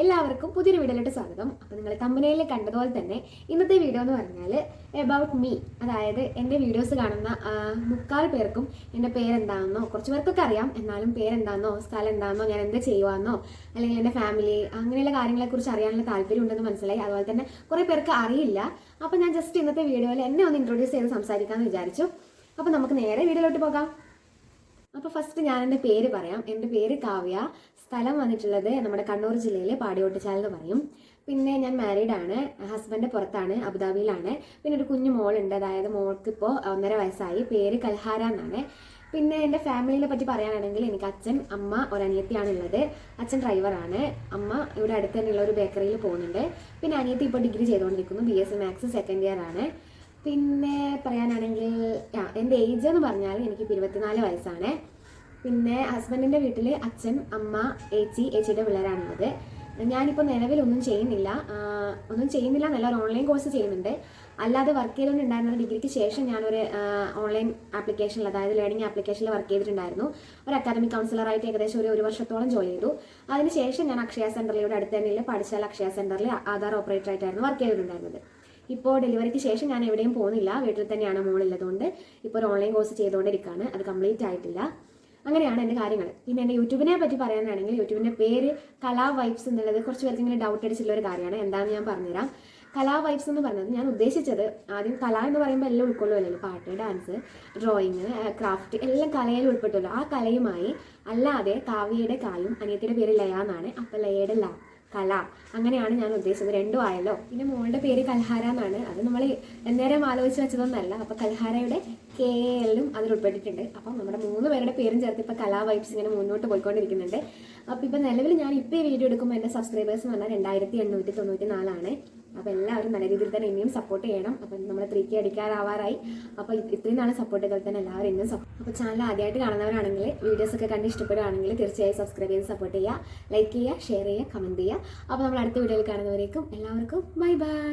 എല്ലാവർക്കും പുതിയൊരു വീഡിയോയിലോട്ട് സ്വാഗതം. അപ്പോൾ നിങ്ങൾ തമ്പനയിൽ കണ്ടതുപോലെ തന്നെ ഇന്നത്തെ വീഡിയോ എന്ന് പറഞ്ഞാൽ എബൌട്ട് മീ അതായത് എന്റെ വീഡിയോസ് കാണുന്ന മുക്കാൽ പേർക്കും എന്റെ പേരെന്താണെന്നോ കുറച്ച് പേർക്കൊക്കെ അറിയാം. എന്നാലും പേരെന്താണെന്നോ സ്ഥലം എന്താണെന്നോ ഞാൻ എന്ത് ചെയ്യുവാന്നോ അല്ലെങ്കിൽ എന്റെ ഫാമിലി അങ്ങനെയുള്ള കാര്യങ്ങളെക്കുറിച്ച് അറിയാനുള്ള താല്പര്യം ഉണ്ടെന്ന് മനസ്സിലായി. അതുപോലെ തന്നെ കുറേ പേർക്ക് അറിയില്ല. അപ്പോൾ ഞാൻ ജസ്റ്റ് ഇന്നത്തെ വീഡിയോയിൽ എന്നെ ഒന്ന് ഇൻട്രൊഡ്യൂസ് ചെയ്ത് സംസാരിക്കാമെന്ന് വിചാരിച്ചു. അപ്പോൾ നമുക്ക് നേരെ വീഡിയോയിലോട്ട് പോകാം. അപ്പോൾ ഫസ്റ്റ് ഞാൻ എന്റെ പേര് പറയാം. എന്റെ പേര് കാവ്യ. സ്ഥലം വന്നിട്ടുള്ളത് നമ്മുടെ കണ്ണൂർ ജില്ലയിലെ പാടിയോട്ടിച്ചാൽ എന്ന് പറയും. പിന്നെ ഞാൻ മാരീഡ് ആണ്. ഹസ്ബൻഡ് പുറത്താണ് അബുദാബിയിലാണ്. പിന്നെ ഒരു കുഞ്ഞു മോളുണ്ട്. അതായത് മോൾക്ക് ഇപ്പോൾ ഒന്നര വയസ്സായി. പേര് കൽഹാര എന്നാണ്. പിന്നെ എന്റെ ഫാമിലിനെ പറ്റി പറയാനാണെങ്കിൽ എനിക്ക് അച്ഛൻ അമ്മ ഒരനിയത്തിയാണ് ഉള്ളത് അച്ഛൻ ഡ്രൈവറാണ് അമ്മ ഇവിടെ അടുത്ത് തന്നെയുള്ള ഒരു ബേക്കറിയിൽ പോകുന്നുണ്ട്. പിന്നെ അനിയത്തി ഇപ്പോൾ ഡിഗ്രി ചെയ്തുകൊണ്ടിരിക്കുന്നു. B S C maths second year ആണ്. പിന്നെ പറയാനാണെങ്കിൽ എന്റെ ഏജ് എന്ന് പറഞ്ഞാൽ എനിക്ക് ഇരുപത്തിനാല് വയസ്സാണ്. പിന്നെ ഹസ്ബൻഡിന്റെ വീട്ടിൽ അച്ഛൻ അമ്മ ഏച്ചി ഏച്ചിയുടെ പിള്ളേരാണുള്ളത്. ഞാനിപ്പോൾ നിലവിലൊന്നും ചെയ്യുന്നില്ല. ഒന്നും ചെയ്യുന്നില്ല എന്നല്ല ഒരു ഓൺലൈൻ കോഴ്സ് ചെയ്യുന്നുണ്ട്. അല്ലാതെ വർക്ക് ചെയ്തുകൊണ്ടുണ്ടായിരുന്ന ഡിഗ്രിക്ക് ശേഷം ഞാനൊരു ഓൺലൈൻ ആപ്ലിക്കേഷനിൽ അതായത് ലേണിംഗ് ആപ്ലിക്കേഷനിൽ വർക്ക് ചെയ്തിട്ടുണ്ടായിരുന്നു. ഒരു അക്കാദമിക് കൗൺസിലറായിട്ട് ഏകദേശം ഒരു ഒരു വർഷത്തോളം ജോലി ചെയ്തു. അതിനുശേഷം ഞാൻ അക്ഷയ സെന്ററിലൂടെ അടുത്ത് തന്നെയുള്ള പഠിച്ചാൽ അക്ഷയ സെന്ററിൽ ആധാർ ഓപ്പറേറ്റർ ആയിട്ടായിരുന്നു വർക്ക് ചെയ്തിട്ടുണ്ടായിരുന്നത്. ഇപ്പോൾ ഡെലിവറിക്ക് ശേഷം ഞാൻ എവിടെയും പോകുന്നില്ല. വീട്ടിൽ തന്നെയാണ് മോളുള്ളതുകൊണ്ട് ഇപ്പോൾ ഒരു ഓൺലൈൻ കോഴ്സ് ചെയ്തുകൊണ്ടിരിക്കുകയാണ് അത് കംപ്ലീറ്റ് ആയിട്ടില്ല. അങ്ങനെയാണ് എന്റെ കാര്യങ്ങൾ. പിന്നെ എന്റെ യൂട്യൂബിനെ പറ്റി പറയാനാണെങ്കിൽ യൂട്യൂബിന്റെ പേര് കലാ വൈബ്സ് എന്നുള്ളത് കുറച്ച് പേർക്ക് ഇങ്ങനെ ഡൗട്ട് അടിച്ചുള്ള ഒരു കാര്യമാണ്. എന്താണെന്ന് ഞാൻ പറഞ്ഞുതരാം. കലാ വൈബ്സ് എന്ന് പറഞ്ഞത് ഞാൻ ഉദ്ദേശിച്ചത് ആദ്യം കല എന്ന് പറയുമ്പോൾ എല്ലാം ഉൾക്കൊള്ളുമല്ലോ പാട്ട് ഡാൻസ് ഡ്രോയിങ് ക്രാഫ്റ്റ് എല്ലാം കലയിൽ ഉൾപ്പെട്ടുള്ളൂ. ആ കലയുമായി അല്ലാതെ കാവ്യയുടെ കായും അനിയത്തിയുടെ പേര് ലയ എന്നാണ്. അപ്പം ലയയുടെ ല. കല. അങ്ങനെയാണ് ഞാൻ ഉദ്ദേശിച്ചത്. രണ്ടും ആയല്ലോ. പിന്നെ മോളുടെ പേര് കൽഹാര എന്നാണ്. അത് നമ്മൾ എന്നേരം ആലോചിച്ച് വെച്ചതൊന്നല്ല. അപ്പോൾ കൽഹാരയുടെ കെ എല്ലും അതിൽ ഉൾപ്പെട്ടിട്ടുണ്ട്. അപ്പം നമ്മുടെ മൂന്ന് പേരുടെ പേരും ചേർത്ത് ഇപ്പം കലാ വൈബ്സ് ഇങ്ങനെ മുന്നോട്ട് പോയിക്കൊണ്ടിരിക്കുന്നുണ്ട്. അപ്പൊ ഇപ്പൊ നിലവിൽ ഞാൻ ഇപ്പൊ ഈ വീഡിയോ എടുക്കുമ്പോൾ എന്റെ സബ്സ്ക്രൈബേഴ്സ് എന്ന് പറഞ്ഞാൽ രണ്ടായിരത്തി എണ്ണൂറ്റി തൊണ്ണൂറ്റി നാലാണ് അപ്പൊ എല്ലാവരും നല്ല രീതിയിൽ തന്നെ ഇനിയും സപ്പോർട്ട് ചെയ്യണം. അപ്പൊ നമ്മൾ ത്രീ കെ അടിക്കാറാവാറായി. അപ്പോൾ ഇത് ഇത്രയും നാളെ സപ്പോർട്ടുകൾ തന്നെ എല്ലാവരും ഇന്നും സപ്പോർട്ട് അപ്പൊ ചാനൽ ആദ്യമായിട്ട് കാണുന്നവരാണെങ്കിൽ വീഡിയോസ് ഒക്കെ കണ്ട് ഇഷ്ടപ്പെടുകയാണെങ്കിൽ തീർച്ചയായും സബ്സ്ക്രൈബ് ചെയ്ത് സപ്പോർട്ട് ചെയ്യുക. ലൈക്ക് ചെയ്യുക ഷെയർ ചെയ്യുക കമന്റ് ചെയ്യുക. അപ്പോൾ നമ്മൾ അടുത്ത വീഡിയോയിൽ കാണുന്നവരേക്കും എല്ലാവർക്കും ബൈ ബൈ